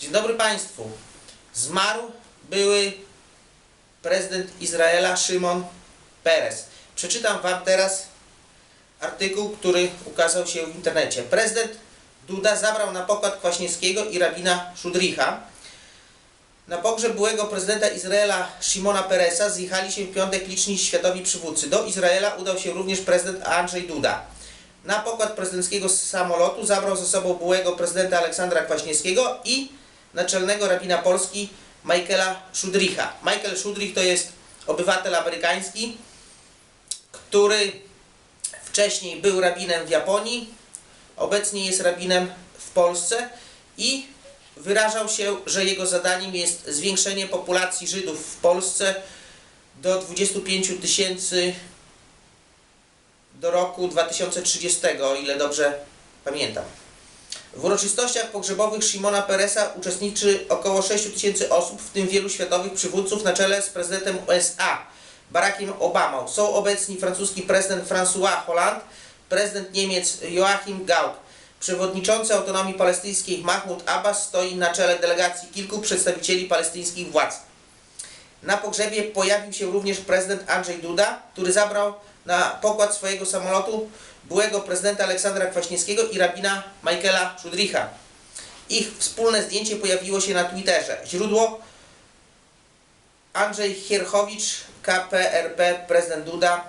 Dzień dobry Państwu. Zmarł były prezydent Izraela Szymon Peres. Przeczytam Wam teraz artykuł, który ukazał się w internecie. Prezydent Duda zabrał na pokład Kwaśniewskiego i rabina Szudricha. Na pogrzeb byłego prezydenta Izraela Szymona Peresa zjechali się w piątek liczni światowi przywódcy. Do Izraela udał się również prezydent Andrzej Duda. Na pokład prezydenckiego samolotu zabrał ze sobą byłego prezydenta Aleksandra Kwaśniewskiego i naczelnego rabina Polski Michaela Szudricha. Michael Szudrich to jest obywatel amerykański, który wcześniej był rabinem w Japonii, obecnie jest rabinem w Polsce i wyrażał się, że jego zadaniem jest zwiększenie populacji Żydów w Polsce do 25 000 tysięcy do roku 2030, o ile dobrze pamiętam. W uroczystościach pogrzebowych Szymona Peresa uczestniczy około 6 tysięcy osób, w tym wielu światowych przywódców na czele z prezydentem USA Barackiem Obamą. Są obecni francuski prezydent François Hollande, prezydent Niemiec Joachim Gauck. Przewodniczący autonomii palestyńskiej Mahmoud Abbas stoi na czele delegacji kilku przedstawicieli palestyńskich władz. Na pogrzebie pojawił się również prezydent Andrzej Duda, który zabrał na pokład swojego samolotu byłego prezydenta Aleksandra Kwaśniewskiego i rabina Michaela Szudricha. Ich wspólne zdjęcie pojawiło się na Twitterze. Źródło Andrzej Hierchowicz, KPRP, prezydent Duda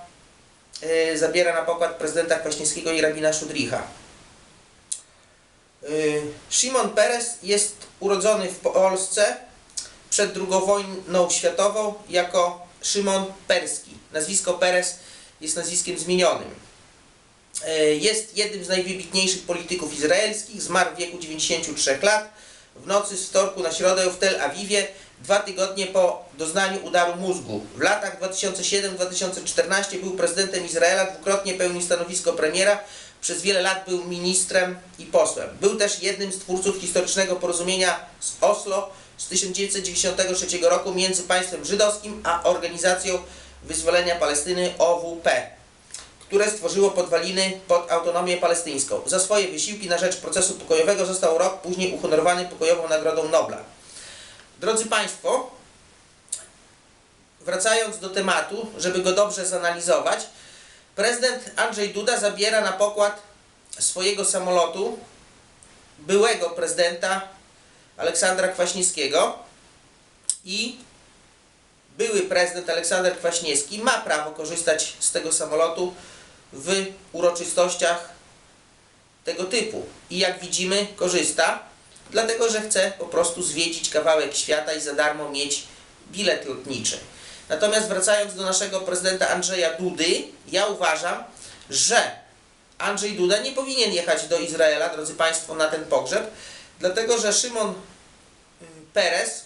yy, zabiera na pokład prezydenta Kwaśniewskiego i rabina Szudricha. Yy, Szymon Peres jest urodzony w Polsce przed II wojną światową jako Szymon Perski. Nazwisko Peres jest nazwiskiem zmienionym. Yy, Jest jednym z najwybitniejszych polityków izraelskich. Zmarł w wieku 93 lat. W nocy z wtorku na środę w Tel Awiwie, dwa tygodnie po doznaniu udaru mózgu. W latach 2007-2014 był prezydentem Izraela, dwukrotnie pełnił stanowisko premiera, przez wiele lat był ministrem i posłem. Był też jednym z twórców historycznego porozumienia z Oslo z 1993 roku między państwem żydowskim a organizacją wyzwolenia Palestyny OWP które stworzyło podwaliny pod autonomię palestyńską. Za swoje wysiłki na rzecz procesu pokojowego został rok później uhonorowany pokojową Nagrodą Nobla. Drodzy Państwo, wracając do tematu, żeby go dobrze zanalizować, prezydent Andrzej Duda zabiera na pokład swojego samolotu byłego prezydenta Aleksandra Kwaśniewskiego i były prezydent Aleksander Kwaśniewski ma prawo korzystać z tego samolotu w uroczystościach tego typu. I jak widzimy, korzysta, dlatego że chce po prostu zwiedzić kawałek świata i za darmo mieć bilet lotniczy. Natomiast wracając do naszego prezydenta Andrzeja Dudy, ja uważam, że Andrzej Duda nie powinien jechać do Izraela, drodzy Państwo, na ten pogrzeb, dlatego że Szymon y, Peres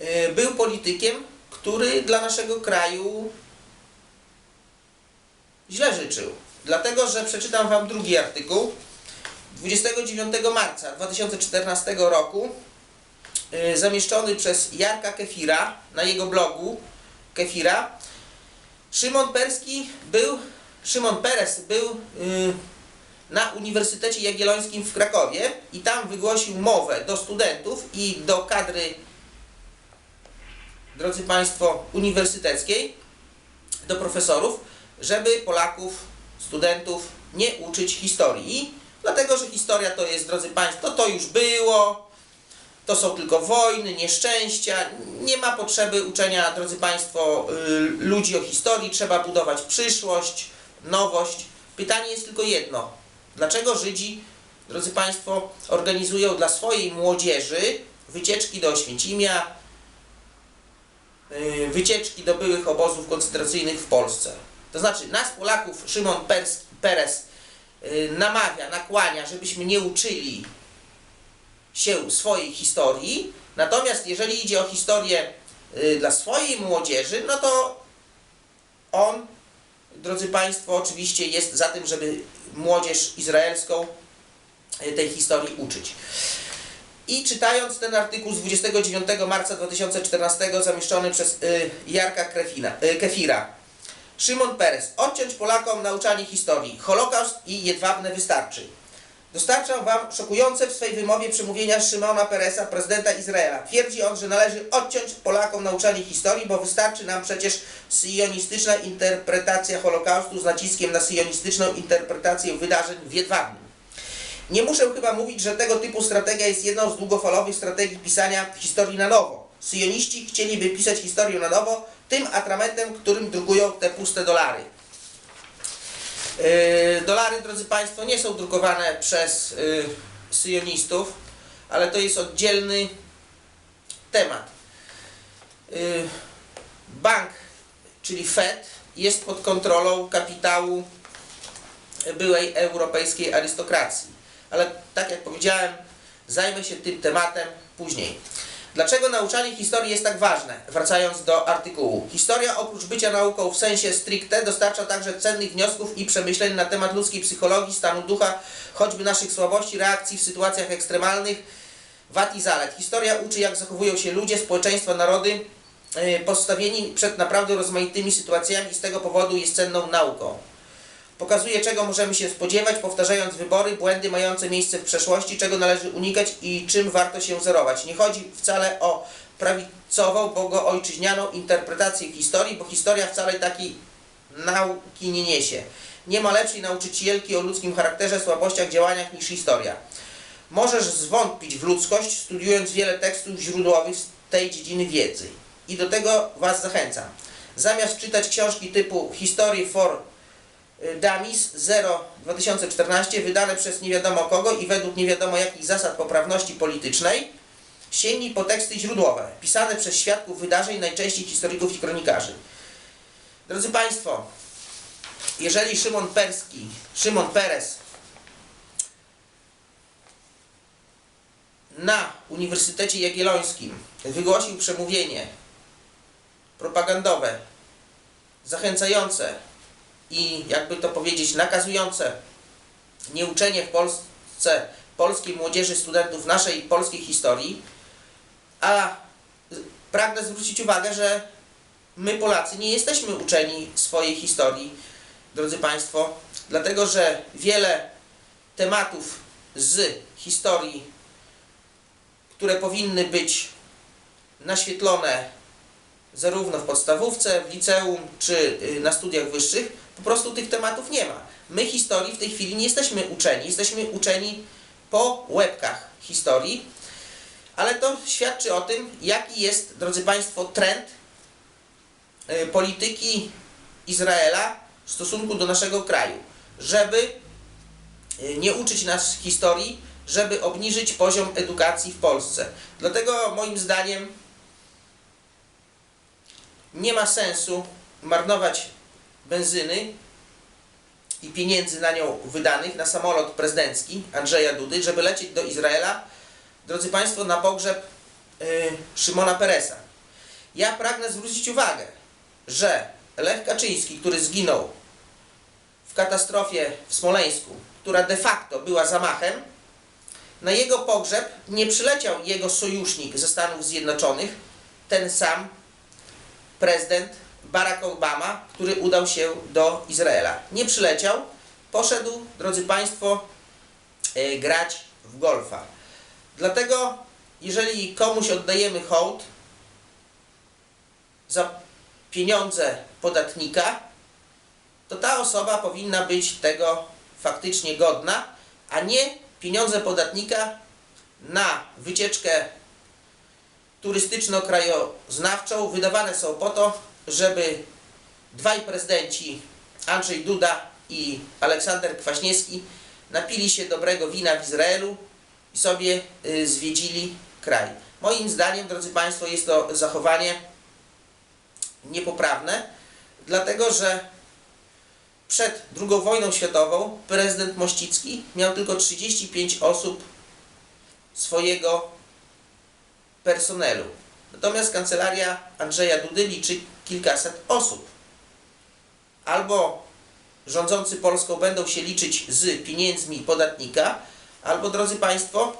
y, był politykiem, który dla naszego kraju źle życzył. Dlatego, że przeczytam Wam drugi artykuł. 29 marca 2014 roku y, zamieszczony przez Jarka Kefira na jego blogu Kefira Szymon Perski był Szymon Peres był y, na Uniwersytecie Jagiellońskim w Krakowie i tam wygłosił mowę do studentów i do kadry drodzy Państwo uniwersyteckiej do profesorów żeby Polaków, studentów nie uczyć historii. Dlatego, że historia to jest, drodzy Państwo, to już było, to są tylko wojny, nieszczęścia. Nie ma potrzeby uczenia, drodzy Państwo, y, ludzi o historii. Trzeba budować przyszłość, nowość. Pytanie jest tylko jedno. Dlaczego Żydzi, drodzy Państwo, organizują dla swojej młodzieży wycieczki do Oświęcimia, y, wycieczki do byłych obozów koncentracyjnych w Polsce? To znaczy, nas Polaków Szymon Peres yy, namawia, nakłania, żebyśmy nie uczyli się swojej historii. Natomiast jeżeli idzie o historię yy, dla swojej młodzieży, no to on, drodzy Państwo, oczywiście jest za tym, żeby młodzież izraelską yy, tej historii uczyć. I czytając ten artykuł z 29 marca 2014 zamieszczony przez y, Jarka y, Kefira, Szymon Peres. Odciąć Polakom nauczanie historii. Holokaust i Jedwabne wystarczy. Dostarczam Wam szokujące w swej wymowie przemówienia Szymona Peresa, prezydenta Izraela. Twierdzi on, że należy odciąć Polakom nauczanie historii, bo wystarczy nam przecież syjonistyczna interpretacja Holokaustu z naciskiem na syjonistyczną interpretację wydarzeń w Jedwabnym. Nie muszę chyba mówić, że tego typu strategia jest jedną z długofalowych strategii pisania historii na nowo. Syjoniści chcieliby pisać historię na nowo tym atramentem, którym drukują te puste dolary. Yy, dolary, drodzy Państwo, nie są drukowane przez yy, syjonistów, ale to jest oddzielny temat. Yy, bank, czyli Fed, jest pod kontrolą kapitału byłej europejskiej arystokracji. Ale tak jak powiedziałem, zajmę się tym tematem później. Dlaczego nauczanie historii jest tak ważne? Wracając do artykułu. Historia oprócz bycia nauką w sensie stricte dostarcza także cennych wniosków i przemyśleń na temat ludzkiej psychologii, stanu ducha, choćby naszych słabości, reakcji w sytuacjach ekstremalnych, wad i zalet. Historia uczy jak zachowują się ludzie, społeczeństwa, narody yy, postawieni przed naprawdę rozmaitymi sytuacjami i z tego powodu jest cenną nauką. Pokazuje, czego możemy się spodziewać, powtarzając wybory, błędy mające miejsce w przeszłości, czego należy unikać i czym warto się zerować. Nie chodzi wcale o prawicową, bogoojczyźnianą interpretację historii, bo historia wcale takiej nauki nie niesie. Nie ma lepszej nauczycielki o ludzkim charakterze, słabościach, działaniach niż historia. Możesz zwątpić w ludzkość, studiując wiele tekstów źródłowych z tej dziedziny wiedzy. I do tego Was zachęcam. Zamiast czytać książki typu History for Damis 0 2014 wydane przez nie wiadomo kogo i według nie wiadomo jakich zasad poprawności politycznej sięgnij po teksty źródłowe, pisane przez świadków wydarzeń, najczęściej historyków i kronikarzy. Drodzy Państwo, jeżeli Szymon Perski, Szymon Peres na Uniwersytecie Jagiellońskim wygłosił przemówienie propagandowe zachęcające i jakby to powiedzieć nakazujące nieuczenie w Polsce polskiej młodzieży, studentów naszej polskiej historii, a pragnę zwrócić uwagę, że my Polacy nie jesteśmy uczeni swojej historii, drodzy Państwo, dlatego że wiele tematów z historii, które powinny być naświetlone zarówno w podstawówce, w liceum czy y, na studiach wyższych, po prostu tych tematów nie ma. My historii w tej chwili nie jesteśmy uczeni, jesteśmy uczeni po łebkach historii, ale to świadczy o tym, jaki jest, drodzy Państwo, trend y, polityki Izraela w stosunku do naszego kraju, żeby y, nie uczyć nas historii, żeby obniżyć poziom edukacji w Polsce. Dlatego moim zdaniem nie ma sensu marnować benzyny i pieniędzy na nią wydanych na samolot prezydencki Andrzeja Dudy, żeby lecieć do Izraela, drodzy Państwo, na pogrzeb yy, Szymona Peresa. Ja pragnę zwrócić uwagę, że Lech Kaczyński, który zginął w katastrofie w Smoleńsku, która de facto była zamachem, na jego pogrzeb nie przyleciał jego sojusznik ze Stanów Zjednoczonych, ten sam prezydent Barack Obama, który udał się do Izraela. Nie przyleciał, poszedł, drodzy Państwo, e, grać w golfa. Dlatego, jeżeli komuś oddajemy hołd za pieniądze podatnika, to ta osoba powinna być tego faktycznie godna, a nie pieniądze podatnika na wycieczkę turystyczno-krajoznawczą wydawane są po to, żeby dwaj prezydenci, Andrzej Duda i Aleksander Kwaśniewski, napili się dobrego wina w Izraelu i sobie y, zwiedzili kraj. Moim zdaniem, drodzy Państwo, jest to zachowanie niepoprawne, dlatego że przed II wojną światową prezydent Mościcki miał tylko 35 osób swojego personelu. Natomiast kancelaria Andrzeja Dudy liczy kilkaset osób. Albo rządzący Polską będą się liczyć z pieniędzmi podatnika, albo, drodzy Państwo,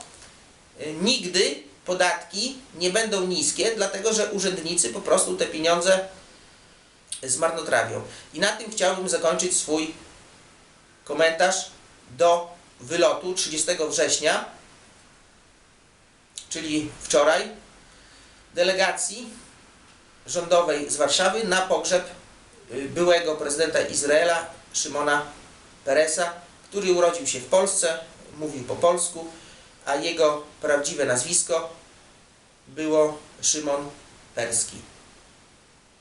y, nigdy podatki nie będą niskie, dlatego że urzędnicy po prostu te pieniądze zmarnotrawią. I na tym chciałbym zakończyć swój komentarz do wylotu 30 września, czyli wczoraj, delegacji rządowej z Warszawy na pogrzeb y, byłego prezydenta Izraela Szymona Peresa, który urodził się w Polsce, mówił po polsku, a jego prawdziwe nazwisko było Szymon Perski.